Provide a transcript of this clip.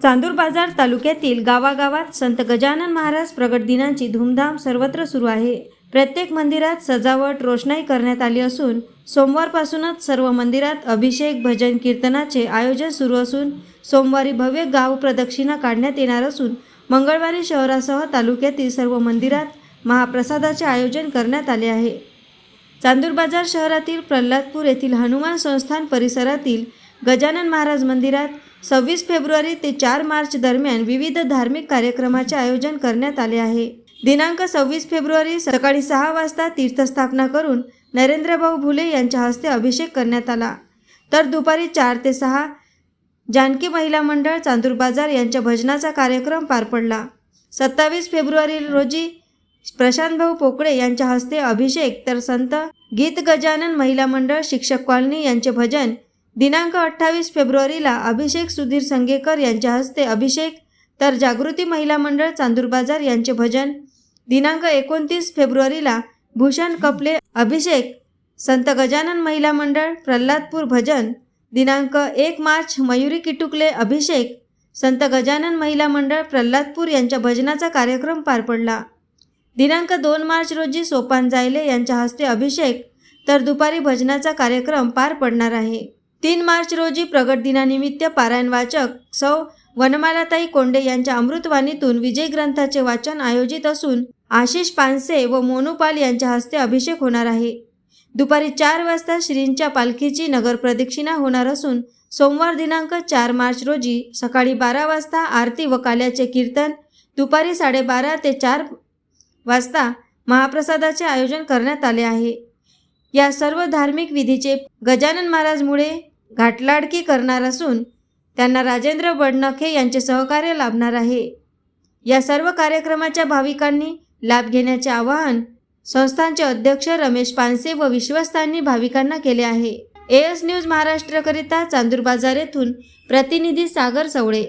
चांदूर बाजार तालुक्यातील गावागावात संत गजानन महाराज प्रगट दिनांची धूमधाम सर्वत्र सुरू आहे. प्रत्येक मंदिरात सजावट रोषणाई करण्यात आली असून सोमवारपासूनच सर्व मंदिरात अभिषेक भजन कीर्तनाचे आयोजन सुरू असून सोमवारी भव्य गाव प्रदक्षिणा काढण्यात येणार असून मंगळवारी शहरासह तालुक्यातील सर्व मंदिरात महाप्रसादाचे आयोजन करण्यात आले आहे. चांदूर बाजार शहरातील प्रल्हादपूर येथील हनुमान संस्थान परिसरातील गजानन महाराज मंदिरात सव्वीस फेब्रुवारी ते चार मार्च दरम्यान विविध धार्मिक कार्यक्रमाचे आयोजन करण्यात आले आहे. दिनांक सव्वीस फेब्रुवारी सकाळी सहा वाजता तीर्थस्थापना करून नरेंद्रभाऊ भुले यांच्या हस्ते अभिषेक करण्यात आला. तर दुपारी चार ते सहा जानकी महिला मंडळ चांदूर बाजार यांच्या भजनाचा कार्यक्रम पार पडला. सत्तावीस फेब्रुवारी रोजी प्रशांतभाऊ पोकळे यांच्या हस्ते अभिषेक तर संत गीत गजानन महिला मंडळ शिक्षक कॉलनी यांचे भजन दिनांक अठ्ठावीस फेब्रुवारीला अभिषेक सुधीर संगेकर यांच्या हस्ते अभिषेक तर जागृती महिला मंडळ चांदूर बाजार यांचे भजन. दिनांक एकोणतीस फेब्रुवारीला भूषण कपले अभिषेक संत गजानन महिला मंडळ प्रल्हादपूर भजन. दिनांक एक मार्च मयुरी किटुकले अभिषेक संत गजानन महिला मंडळ प्रल्हादपूर यांच्या भजनाचा कार्यक्रम पार पडला. दिनांक दोन मार्च रोजी सोपान जायले यांच्या हस्ते अभिषेक तर दुपारी भजनाचा कार्यक्रम पार पडणार आहे. तीन मार्च रोजी प्रगट दिनानिमित्त पारायण वाचक सौ वनमालाताई कोंडे यांच्या अमृतवाणीतून विजय ग्रंथाचे वाचन आयोजित असून आशिष पानसे व मोनूपाल यांच्या हस्ते अभिषेक होणार आहे. दुपारी चार वाजता श्रींच्या पालखीची नगर प्रदक्षिणा होणार असून सोमवार दिनांक चार मार्च रोजी सकाळी बारा वाजता आरती व काल्याचे कीर्तन दुपारी साडेबारा ते चार वाजता महाप्रसादाचे आयोजन करण्यात आले आहे. या सर्व धार्मिक विधीचे गजानन महाराजमुळे घाटलाडकी करणार असून त्यांना राजेंद्र बडनखे यांचे सहकार्य लाभणार आहे. या सर्व कार्यक्रमाच्या भाविकांनी लाभ घेण्याचे आवाहन संस्थांचे अध्यक्ष रमेश पानसे व विश्वस्तांनी भाविकांना केले आहे. एएस न्यूज महाराष्ट्रकरिता चांदूर बाजार येथून प्रतिनिधी सागर चवळे